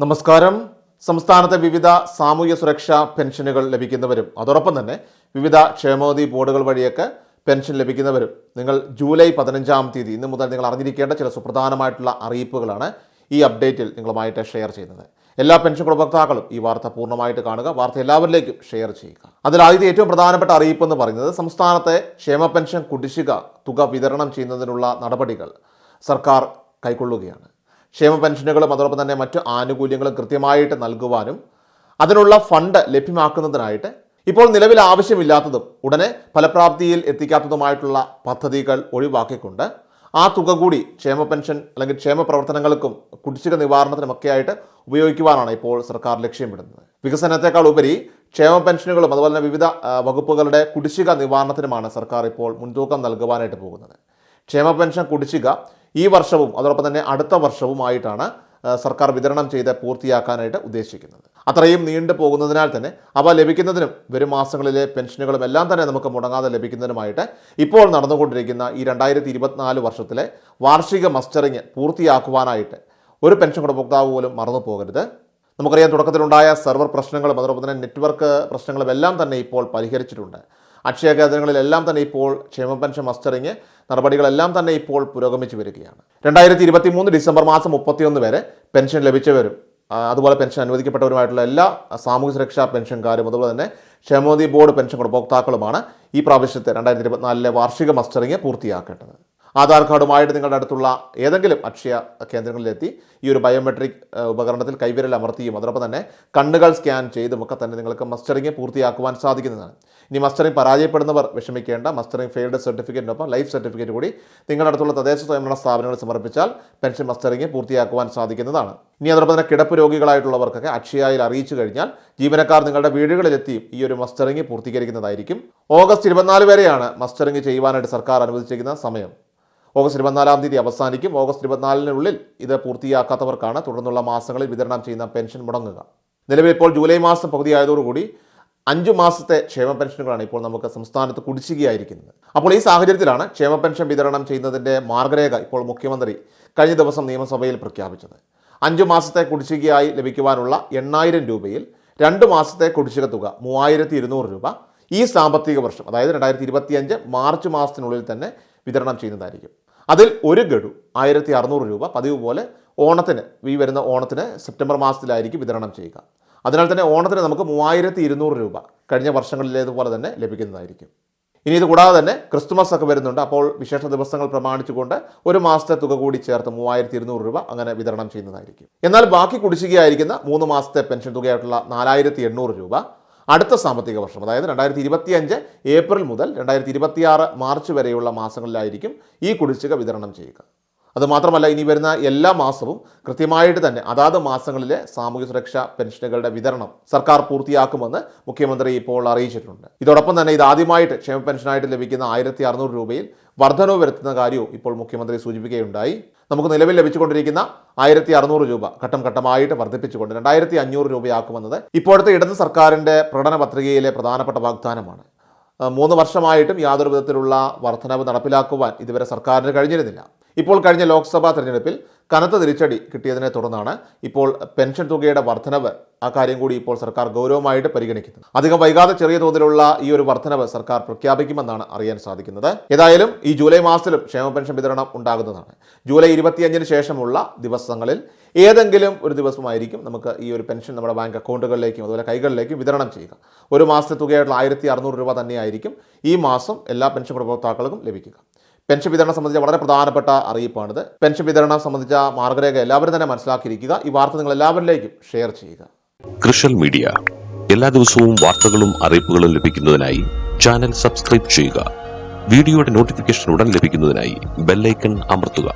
നമസ്കാരം. സംസ്ഥാനത്തെ വിവിധ സാമൂഹ്യ സുരക്ഷാ പെൻഷനുകൾ ലഭിക്കുന്നവരും അതോടൊപ്പം തന്നെ വിവിധ ക്ഷേമോദി ബോർഡുകൾ വഴിയൊക്കെ പെൻഷൻ ലഭിക്കുന്നവരും. നിങ്ങൾ ജൂലൈ പതിനഞ്ചാം തീയതി ഇന്ന് മുതൽ നിങ്ങൾ അറിഞ്ഞിരിക്കേണ്ട ചില സുപ്രധാനമായിട്ടുള്ള അറിയിപ്പുകളാണ് ഈ അപ്ഡേറ്റിൽ നിങ്ങളുമായിട്ട് ഷെയർ ചെയ്യുന്നത്. എല്ലാ പെൻഷൻ ഗുണഭോക്താക്കളും ഈ വാർത്ത പൂർണമായിട്ട് കാണുക വാർത്ത എല്ലാവരിലേക്കും ഷെയർ ചെയ്യുക. അതിൽ ആദ്യത്തെ ഏറ്റവും പ്രധാനപ്പെട്ട അറിയിപ്പ് എന്ന് പറയുന്നത് സംസ്ഥാനത്തെ ക്ഷേമ പെൻഷൻ കുടിശ്ശിക തുക വിതരണം ചെയ്യുന്നതിനുള്ള നടപടികൾ സർക്കാർ കൈക്കൊള്ളുകയാണ്. ക്ഷേമ പെൻഷനുകളും അതോടൊപ്പം തന്നെ മറ്റു ആനുകൂല്യങ്ങളും കൃത്യമായിട്ട് നൽകുവാനും അതിനുള്ള ഫണ്ട് ലഭ്യമാക്കുന്നതിനായിട്ട് ഇപ്പോൾ നിലവിൽ ആവശ്യമില്ലാത്തതും ഉടനെ ഫലപ്രാപ്തിയിൽ എത്തിക്കാത്തതുമായിട്ടുള്ള പദ്ധതികൾ ഒഴിവാക്കിക്കൊണ്ട് ആ തുക കൂടി ക്ഷേമ പെൻഷൻ അല്ലെങ്കിൽ ക്ഷേമ പ്രവർത്തനങ്ങൾക്കും കുടിശ്ശിക നിവാരണത്തിനുമൊക്കെയായിട്ട് ഉപയോഗിക്കുവാനാണ് ഇപ്പോൾ സർക്കാർ ലക്ഷ്യമിടുന്നത്. വികസനത്തെക്കാൾ ഉപരി ക്ഷേമ പെൻഷനുകളും അതുപോലെ തന്നെ വിവിധ വകുപ്പുകളുടെ കുടിശ്ശിക നിവാരണത്തിനുമാണ് സർക്കാർ ഇപ്പോൾ മുൻതൂക്കം നൽകുവാനായിട്ട് പോകുന്നത്. ക്ഷേമ പെൻഷൻ കുടിശ്ശിക ഈ വർഷവും അതോടൊപ്പം തന്നെ അടുത്ത വർഷവുമായിട്ടാണ് സർക്കാർ വിതരണം ചെയ്ത് പൂർത്തിയാക്കാനായിട്ട് ഉദ്ദേശിക്കുന്നത്. അത്രയും നീണ്ടു പോകുന്നതിനാൽ തന്നെ അവ ലഭിക്കുന്നതിനും വരും മാസങ്ങളിലെ പെൻഷനുകളും എല്ലാം തന്നെ നമുക്ക് മുടങ്ങാതെ ലഭിക്കുന്നതിനുമായിട്ട് ഇപ്പോൾ നടന്നുകൊണ്ടിരിക്കുന്ന ഈ രണ്ടായിരത്തി ഇരുപത്തിനാല് വർഷത്തിലെ വാർഷിക മസ്റ്ററിങ് പൂർത്തിയാക്കുവാനായിട്ട് ഒരു പെൻഷൻ ഗുണഭോക്താവ് പോലും മറന്നു പോകരുത്. നമുക്കറിയാം തുടക്കത്തിലുണ്ടായ സെർവർ പ്രശ്നങ്ങളും അതോടൊപ്പം തന്നെ നെറ്റ്വർക്ക് പ്രശ്നങ്ങളും എല്ലാം തന്നെ ഇപ്പോൾ പരിഹരിച്ചിട്ടുണ്ട്. അക്ഷയ കേന്ദ്രങ്ങളിലെല്ലാം തന്നെ ഇപ്പോൾ ക്ഷേമ പെൻഷൻ മസ്റ്ററിങ് നടപടികളെല്ലാം തന്നെ ഇപ്പോൾ പുരോഗമിച്ചു വരികയാണ്. രണ്ടായിരത്തി ഇരുപത്തി മൂന്ന് ഡിസംബർ മാസം മുപ്പത്തിയൊന്ന് വരെ പെൻഷൻ ലഭിച്ചവരും അതുപോലെ പെൻഷൻ അനുവദിക്കപ്പെട്ടവരുമായിട്ടുള്ള എല്ലാ സാമൂഹ്യ സുരക്ഷാ പെൻഷൻകാരും അതുപോലെ തന്നെ ക്ഷേമോദി ബോർഡ് പെൻഷൻ ഗുണഭോക്താക്കളുമാണ് ഈ പ്രാവശ്യത്തെ രണ്ടായിരത്തി ഇരുപത്തിനാലിലെ വാർഷിക മസ്റ്ററിങ് പൂർത്തിയാക്കേണ്ടത്. ആധാർ കാർഡുമായിട്ട് നിങ്ങളുടെ അടുത്തുള്ള ഏതെങ്കിലും അക്ഷയ കേന്ദ്രങ്ങളിലെത്തി ഈ ഒരു ബയോമെട്രിക് ഉപകരണത്തിൽ കൈവിരൽ അമർത്തിയും അതോടൊപ്പം തന്നെ കണ്ണുകൾ സ്കാൻ ചെയ്തും ഒക്കെ തന്നെ നിങ്ങൾക്ക് മസ്റ്ററിങ് പൂർത്തിയാക്കുവാൻ സാധിക്കുന്നതാണ്. ഇനി മസ്റ്ററിങ് പരാജയപ്പെടുന്നവർ വിഷമിക്കേണ്ട മസ്റ്ററിങ് ഫെയിൽഡ് സർട്ടിഫിക്കറ്റിനൊപ്പം ലൈഫ് സർട്ടിഫിക്കറ്റ് കൂടി നിങ്ങളുടെ അടുത്തുള്ള തദ്ദേശ സ്വയംഭരണ സ്ഥാപനങ്ങൾ സമർപ്പിച്ചാൽ പെൻഷൻ മസ്റ്ററിങ് പൂർത്തിയാക്കുവാൻ സാധിക്കുന്നതാണ്. ഇനി അതോടൊപ്പം തന്നെ കിടപ്പ് രോഗികളായിട്ടുള്ളവർക്കൊക്കെ അക്ഷയയിൽ അറിയിച്ചു കഴിഞ്ഞാൽ ജീവനക്കാർ നിങ്ങളുടെ വീടുകളിലെത്തി ഈ ഒരു മസ്റ്ററിങ് പൂർത്തീകരിക്കുന്നതായിരിക്കും. ഓഗസ്റ്റ് ഇരുപത്തിനാല് വരെയാണ് മസ്റ്ററിങ് ചെയ്യുവാനായിട്ട് സർക്കാർ അനുവദിച്ചിരിക്കുന്ന സമയം. ഓഗസ്റ്റ് ഇരുപത്തിനാലാം തീയതി അവസാനിക്കും. ഓഗസ്റ്റ് ഇരുപത്തിനാലിനുള്ളിൽ ഇത് പൂർത്തിയാക്കാത്തവർക്കാണ് തുടർന്നുള്ള മാസങ്ങളിൽ വിതരണം ചെയ്യുന്ന പെൻഷൻ മുടങ്ങുക. നിലവിൽ ഇപ്പോൾ ജൂലൈ മാസം പകുതിയായതോടുകൂടി അഞ്ചു മാസത്തെ ക്ഷേമ പെൻഷനുകളാണ് ഇപ്പോൾ നമുക്ക് സംസ്ഥാനത്ത് കുടിശ്ശികയായിരിക്കുന്നത്. അപ്പോൾ ഈ സാഹചര്യത്തിലാണ് ക്ഷേമ പെൻഷൻ വിതരണം ചെയ്യുന്നതിന്റെ മാർഗരേഖ ഇപ്പോൾ മുഖ്യമന്ത്രി കഴിഞ്ഞ ദിവസം നിയമസഭയിൽ പ്രഖ്യാപിച്ചത്. അഞ്ചു മാസത്തെ കുടിശ്ശികയായി ലഭിക്കുവാനുള്ള എണ്ണായിരം രൂപയിൽ രണ്ട് മാസത്തെ കുടിശ്ശിക തുക മൂവായിരത്തി ഇരുന്നൂറ് രൂപ ഈ സാമ്പത്തിക വർഷം അതായത് രണ്ടായിരത്തി ഇരുപത്തിയഞ്ച് മാർച്ച് മാസത്തിനുള്ളിൽ തന്നെ വിതരണം ചെയ്യുന്നതായിരിക്കും. അതിൽ ഒരു ഗഡു ആയിരത്തി അറുന്നൂറ് രൂപ പതിവ് പോലെ ഓണത്തിന് ഈ വരുന്ന ഓണത്തിന് സെപ്റ്റംബർ മാസത്തിലായിരിക്കും വിതരണം ചെയ്യുക. അതിനാൽ തന്നെ ഓണത്തിന് നമുക്ക് മൂവായിരത്തി ഇരുന്നൂറ് രൂപ കഴിഞ്ഞ വർഷങ്ങളിലേതുപോലെ തന്നെ ലഭിക്കുന്നതായിരിക്കും. ഇനി ഇത് കൂടാതെ തന്നെ ക്രിസ്തുമസ് ഒക്കെ വരുന്നുണ്ട്. അപ്പോൾ വിശേഷ ദിവസങ്ങൾ പ്രമാണിച്ചുകൊണ്ട് ഒരു മാസത്തെ തുക കൂടി ചേർത്ത് മൂവായിരത്തി ഇരുന്നൂറ് രൂപ അങ്ങനെ വിതരണം ചെയ്യുന്നതായിരിക്കും. എന്നാൽ ബാക്കി കുടിശ്ശികയായിരിക്കുന്ന മൂന്ന് മാസത്തെ പെൻഷൻ തുകയായിട്ടുള്ള നാലായിരത്തി എണ്ണൂറ് രൂപ അടുത്ത സാമ്പത്തിക വർഷം അതായത് രണ്ടായിരത്തി ഇരുപത്തിയഞ്ച് ഏപ്രിൽ മുതൽ രണ്ടായിരത്തി ഇരുപത്തിയാറ് മാർച്ച് വരെയുള്ള മാസങ്ങളിലായിരിക്കും ഈ കുടിശ്ശിക വിതരണം ചെയ്യുക. അതുമാത്രമല്ല ഇനി വരുന്ന എല്ലാ മാസവും കൃത്യമായിട്ട് തന്നെ അതാത് മാസങ്ങളിലെ സാമൂഹ്യ സുരക്ഷാ പെൻഷനുകളുടെ വിതരണം സർക്കാർ പൂർത്തിയാക്കുമെന്ന് മുഖ്യമന്ത്രി ഇപ്പോൾ അറിയിച്ചിട്ടുണ്ട്. ഇതോടൊപ്പം തന്നെ ഇത് ആദ്യമായിട്ട് ക്ഷേമ പെൻഷനായിട്ട് ലഭിക്കുന്ന ആയിരത്തി അറുന്നൂറ് രൂപയിൽ വർധനവ് വരുത്തുന്ന കാര്യവും ഇപ്പോൾ മുഖ്യമന്ത്രി സൂചിപ്പിക്കുകയുണ്ടായി. നമുക്ക് നിലവിൽ ലഭിച്ചുകൊണ്ടിരിക്കുന്ന ആയിരത്തി അറുന്നൂറ് രൂപ ഘട്ടം ഘട്ടമായിട്ട് വർദ്ധിപ്പിച്ചുകൊണ്ട് രണ്ടായിരത്തി അഞ്ഞൂറ് രൂപയാക്കുമെന്നത് ഇപ്പോഴത്തെ ഇടത് സർക്കാരിന്റെ പ്രകടന പത്രികയിലെ പ്രധാനപ്പെട്ട വാഗ്ദാനമാണ്. മൂന്ന് വർഷമായിട്ടും യാതൊരു വിധത്തിലുള്ള വർധനവ് നടപ്പിലാക്കുവാൻ ഇതുവരെ സർക്കാരിന് കഴിഞ്ഞിരുന്നില്ല. ഇപ്പോൾ കഴിഞ്ഞ ലോക്സഭാ തെരഞ്ഞെടുപ്പിൽ കനത്ത തിരിച്ചടി കിട്ടിയതിനെ തുടർന്നാണ് ഇപ്പോൾ പെൻഷൻ തുകയുടെ വർധനവ് ആ കാര്യം കൂടി ഇപ്പോൾ സർക്കാർ ഗൗരവമായിട്ട് പരിഗണിക്കുന്നത്. അധികം വൈകാതെ ചെറിയ തോതിലുള്ള ഈ ഒരു വർധനവ് സർക്കാർ പ്രഖ്യാപിക്കുമെന്നാണ് അറിയാൻ സാധിക്കുന്നത്. ഏതായാലും ഈ ജൂലൈ മാസത്തിലും ക്ഷേമ പെൻഷൻ വിതരണം ഉണ്ടാകുന്നതാണ്. ജൂലൈ ഇരുപത്തിയഞ്ചിന് ശേഷമുള്ള ദിവസങ്ങളിൽ ഏതെങ്കിലും ഒരു ദിവസമായിരിക്കും നമുക്ക് ഈ ഒരു പെൻഷൻ നമ്മുടെ ബാങ്ക് അക്കൗണ്ടുകളിലേക്കും അതുപോലെ കൈകളിലേക്കും വിതരണം ചെയ്യുക. ഒരു മാസത്തെ തുകയായിട്ടുള്ള ആയിരത്തി അറുന്നൂറ് രൂപ തന്നെയായിരിക്കും ഈ മാസം എല്ലാ പെൻഷൻ ഉപഭോക്താക്കൾക്കും ലഭിക്കുക. പെൻഷൻ വിതരണം സംബന്ധിച്ച വളരെ പ്രധാനപ്പെട്ട അറിയിപ്പാണിത്. പെൻഷൻ വിതരണം സംബന്ധിച്ച മാർഗരേഖ എല്ലാവരും തന്നെ മനസ്സിലാക്കിയിരിക്കുക. ഈ വാർത്ത നിങ്ങൾ എല്ലാവരിലേക്കും ഷെയർ ചെയ്യുക. കൃഷൽ മീഡിയ എല്ലാ ദിവസവും വാർത്തകളും അറിയിപ്പുകളും ലഭിക്കുന്നതിനായി ചാനൽ സബ്സ്ക്രൈബ് ചെയ്യുക. വീഡിയോയുടെ നോട്ടിഫിക്കേഷൻ ഉടൻ ലഭിക്കുന്നതിനായി ബെല്ലൈക്കൺ അമർത്തുക.